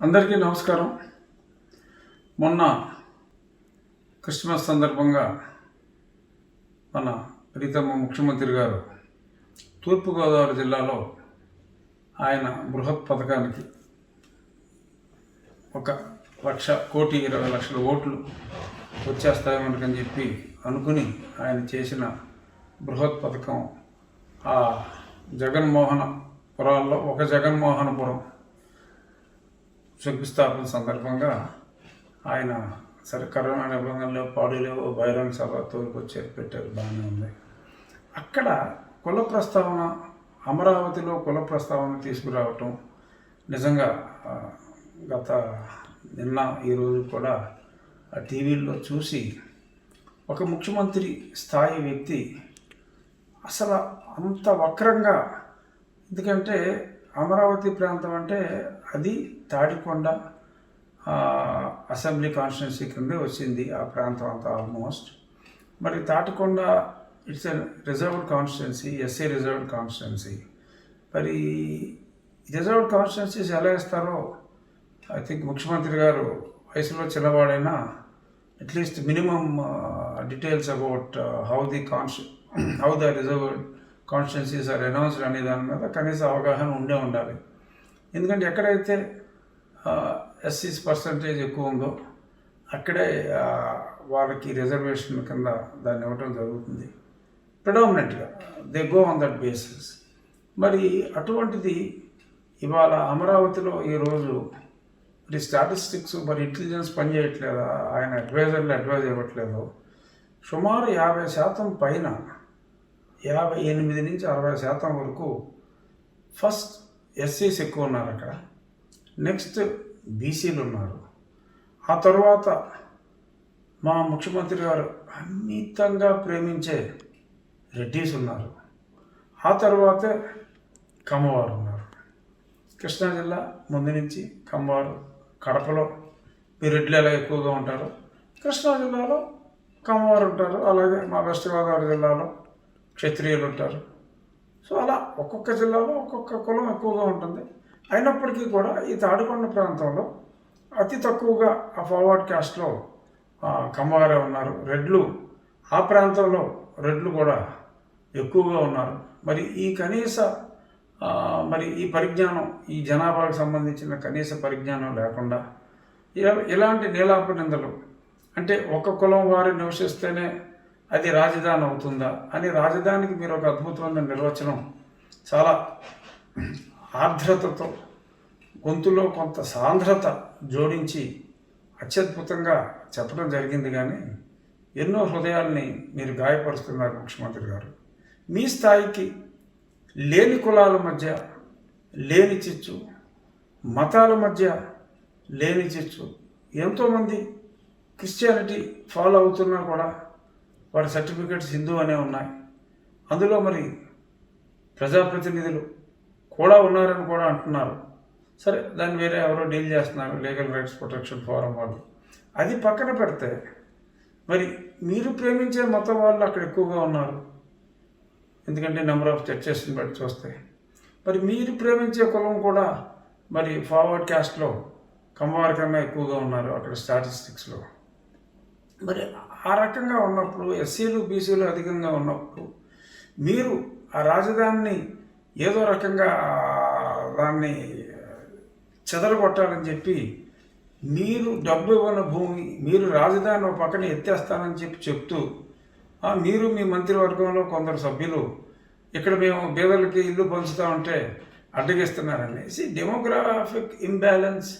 అందరికీ నమస్కారం. మొన్న క్రిస్మస్ సందర్భంగా మన ప్రీతమ్మ ముఖ్యమంత్రి గారు తూర్పుగోదావరి జిల్లాలో ఆయన బృహత్ పథకానికి ఒక లక్ష కోటి ఇరవై లక్షల ఓట్లు వచ్చేస్తాయి మనకని చెప్పి అనుకుని ఆయన చేసిన బృహత్ పథకం ఆ జగన్మోహన పురాల్లో ఒక జగన్మోహనపురం శంకుస్థాపన సందర్భంగా. ఆయన సరే కరోనా నిబంధనలు పాడులేవు బహిరంగ సభ తోలుకొచ్చి పెట్టారు బాగానే ఉంది. అక్కడ కుల ప్రస్తావన అమరావతిలో కుల ప్రస్తావన తీసుకురావటం నిజంగా గత నిన్న ఈరోజు కూడా ఆ టీవీల్లో చూసి ఒక ముఖ్యమంత్రి స్థాయి వ్యక్తి అసలు అంత వక్రంగా ఎందుకంటే అమరావతి ప్రాంతం అంటే అది తాడికొండ అసెంబ్లీ కాన్స్టిట్యున్సీ కిందే వచ్చింది ఆ ప్రాంతం అంతా ఆల్మోస్ట్. మరి Tadikonda it's a reserved constituency SC reserved constituency. మరి రిజర్వ్డ్ కాన్స్టిట్యున్సీస్ ఎలా ఇస్తారో ఐ థింక్ ముఖ్యమంత్రి గారు వయసులో చిన్నవాడైనా at least minimum details about how the consti how the reserved constituencies are announced అనే దాని మీద కనీస అవగాహన ఉండే ఉండాలి ఎందుకంటే ఎక్కడైతే ఎస్సీస్ పర్సంటేజ్ ఎక్కువ ఉందో అక్కడే వాళ్ళకి రిజర్వేషన్ కింద దాన్ని ఇవ్వటం జరుగుతుంది. ప్రిడామినెంట్గా they go on that basis మరి అటువంటిది ఇవాళ అమరావతిలో ఈరోజు మరి స్టాటిస్టిక్స్ మరి ఇంటెలిజెన్స్ పనిచేయట్లేదా ఆయన అడ్వైజర్లు అడ్వైజ్ ఇవ్వట్లేదు? సుమారు యాభై శాతం పైన యాభై ఎనిమిది నుంచి అరవై శాతం వరకు ఫస్ట్ ఎస్సీస్ ఎక్కువ ఉన్నారు అక్కడ. నెక్స్ట్ బీసీలు ఉన్నారు. ఆ తర్వాత మా ముఖ్యమంత్రి గారు అమితంగా ప్రేమించే రెడ్డీస్ ఉన్నారు. ఆ తర్వాతే కమ్మవారు ఉన్నారు. కృష్ణా జిల్లా ముందు నుంచి కమ్మవారు కడపలో మీ రెడ్లు ఎలా ఎక్కువగా ఉంటారు? కృష్ణా జిల్లాలో కమ్మవారు ఉంటారు. అలాగే మా వెస్ట్ గోదావరి జిల్లాలో క్షత్రియులు ఉంటారు. సో అలా ఒక్కొక్క జిల్లాలో ఒక్కొక్క కులం ఎక్కువగా ఉంటుంది. అయినప్పటికీ కూడా ఈ తాడికొండ ప్రాంతంలో అతి తక్కువగా ఆ ఫార్వర్డ్ క్యాస్ట్లో కమ్మవారే ఉన్నారు. రెడ్లు ఆ ప్రాంతంలో రెడ్లు కూడా ఎక్కువగా ఉన్నారు. మరి ఈ కనీస మరి ఈ పరిజ్ఞానం ఈ జనాభాకు సంబంధించిన కనీస పరిజ్ఞానం లేకుండా ఇలా- ఇలాంటి నీలాప నిందలు అంటే ఒక కులం వారు నివసిస్తేనే అది రాజధాని అవుతుందా? అని రాజధానికి మీరు ఒక అద్భుతమైన నిర్వచనం చాలా ఆర్ద్రతతో గొంతులో కొంత సాంద్రత జోడించి అత్యద్భుతంగా చెప్పడం జరిగింది కానీ ఎన్నో హృదయాల్ని మీరు గాయపరుస్తున్నారు ముఖ్యమంత్రి గారు. మీ స్థాయికి లేని కులాల మధ్య లేని చిచ్చు మతాల మధ్య లేని చిచ్చు ఎంతోమంది క్రిస్టియానిటీ ఫాలో అవుతున్నా కూడా వారి సర్టిఫికేట్స్ హిందూ అనే ఉన్నాయి. అందులో మరి ప్రజాప్రతినిధులు కూడా ఉన్నారని కూడా అంటున్నారు. సరే దాన్ని వేరే ఎవరో డీల్ చేస్తున్నారు లీగల్ రైట్స్ ప్రొటెక్షన్ ఫోరం వాళ్ళు. అది పక్కన పెడితే మరి మీరు ప్రేమించే మతం వాళ్ళు అక్కడ ఎక్కువగా ఉన్నారు. ఎందుకంటే నెంబర్ ఆఫ్ చర్చెస్ని బట్టి చూస్తే. మరి మీరు ప్రేమించే కులం కూడా మరి ఫార్వర్డ్ క్యాస్ట్లో కమ్మవారికన్నా ఎక్కువగా ఉన్నారు అక్కడ స్టాటిస్టిక్స్లో మరి ఆ రకంగా ఉన్నప్పుడు ఎస్సీలు బీసీలు అధికంగా ఉన్నప్పుడు మీరు ఆ రాజధానిని ఏదో రకంగా దాన్ని చెదరగొట్టాలని చెప్పి మీరు డబ్బు ఇవ్వని భూమి మీరు రాజధాని ఒక పక్కన ఎత్తేస్తానని చెప్పి చెప్తూ మీరు మీ మంత్రివర్గంలో కొందరు సభ్యులు ఇక్కడ మేము పేదలకి ఇల్లు పంచుతా ఉంటే అడ్డగిస్తున్నారనేసి డెమోగ్రాఫిక్ ఇంబ్యాలెన్స్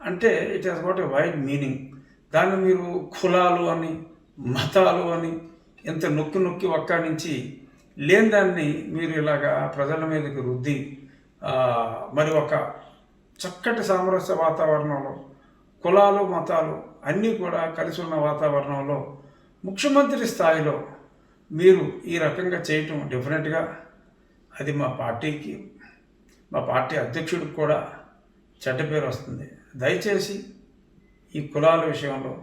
అంటే it has got a wide meaning దాన్ని మీరు కులాలు అని మతాలు అని ఎంత నొక్కి నొక్కి ఒక్కానించి లేని దాన్ని మీరు ఇలాగా ప్రజల మీదకి రుద్ది మరి ఒక చక్కటి సామరస్య వాతావరణంలో కులాలు మతాలు అన్నీ కూడా కలిసి ఉన్న వాతావరణంలో ముఖ్యమంత్రి స్థాయిలో మీరు ఈ రకంగా చేయటం డెఫినెట్గా అది మా పార్టీకి మా పార్టీ అధ్యక్షుడికి కూడా చెడ్డ పేరు వస్తుంది. దయచేసి ఈ కులాల విషయంలో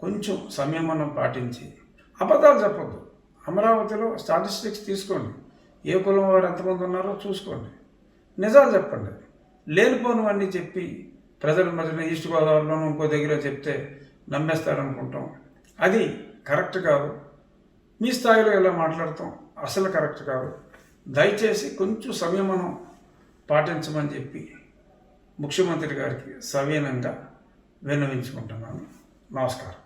కొంచెం సంయమనం పాటించి అబద్ధాలు చెప్పొద్దు. అమరావతిలో స్టాటిస్టిక్స్ తీసుకోండి. ఏ కులం వారు ఎంతమంది ఉన్నారో చూసుకోండి. నిజాలు చెప్పండి. లేనిపోనివన్నీ చెప్పి ప్రజల మధ్యన ఈస్ట్ గోదావరిలోనూ ఇంకో దగ్గర చెప్తే నమ్మేస్తారనుకుంటాం. అది కరెక్ట్ కాదు. మీ స్థాయిలో ఇలా మాట్లాడతాం అసలు కరెక్ట్ కాదు. దయచేసి కొంచెం సంయమనం పాటించమని చెప్పి ముఖ్యమంత్రి గారికి సవీనంగా విన్నవించుకుంటున్నాను. నమస్కారం.